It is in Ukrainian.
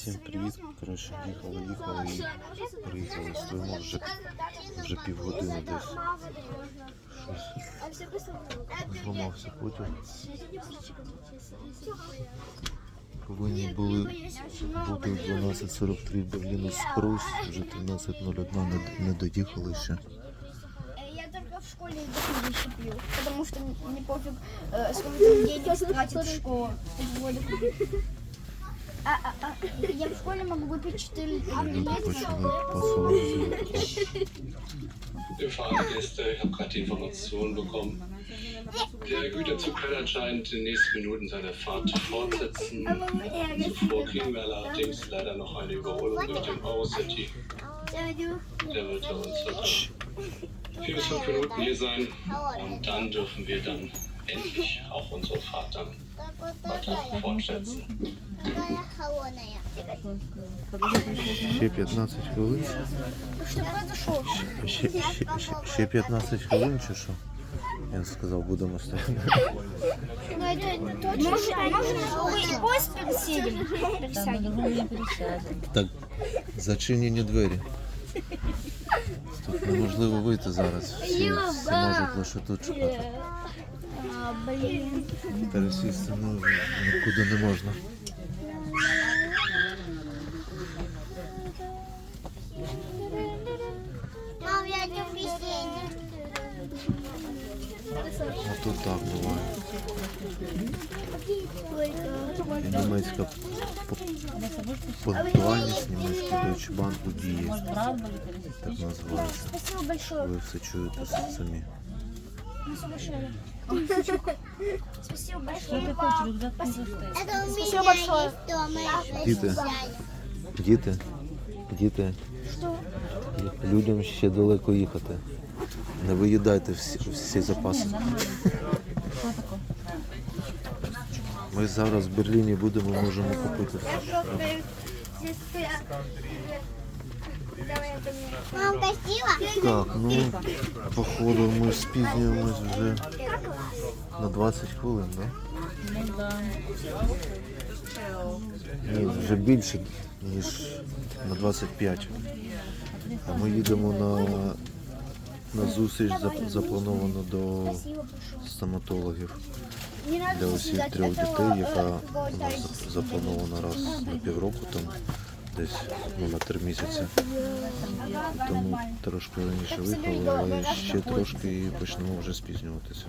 Всім привіт. Коротше, їхали, їхали і приїхали. Стоїмо вже, вже півгодини десь. Щось зламався потяг. Повинні були бути в 12.43 Берліну Спрус, вже 13.01 не, доїхали ще. В школе потому что мне пофиг, э, сколько там денег тратит школа. А, а, а, я в школе могу выпить 4 Люди почали посилати. Liebe Fahrgäste, ich habe gerade die Information bekommen. Der Güterzug kann anscheinend in den nächsten Minuten seine Fahrt fortsetzen. Zuvor kriegen wir allerdings leider noch eine Überholung durch den Eurocity. Der wird bei uns circa vier bis fünf Minuten hier sein. Und dann dürfen wir dann endlich auch unsere Fahrt dann weiter fortsetzen. Ще 15 хвилин. Ще, ще, ще, ще 15 хвилин чи що? Я сказав, будемо стояти. Так, зачинені двері. Тут неможливо вийти зараз. Всі, всі можуть лише тут чекати. Пересісти ну, нікуди не можна. А тут так буває. І німецька п- пунктуальність, німецький Deutsche Bank у дії. Так називається. Спасибо большое. Ви все чуєте самі. Спасибо большое. Это у Спасибо меня большое. есть дома. Діти, діти, діти. Людям ще далеко їхати. Не виїдайте всі, всі запаси. Ми зараз в Берліні будемо, можемо купити. Мам, красиво? Так, ну, походу ми спізнюємось вже на 20 хвилин, так? Ні, вже більше, ніж на 25. Ми їдемо на, на зустріч зап- заплановано до стоматологів для усіх трьох дітей, яка у нас запланована раз на півроку, там десь ну, на три місяці. Тому трошки раніше виїхали, але ще трошки і почнемо вже спізнюватися.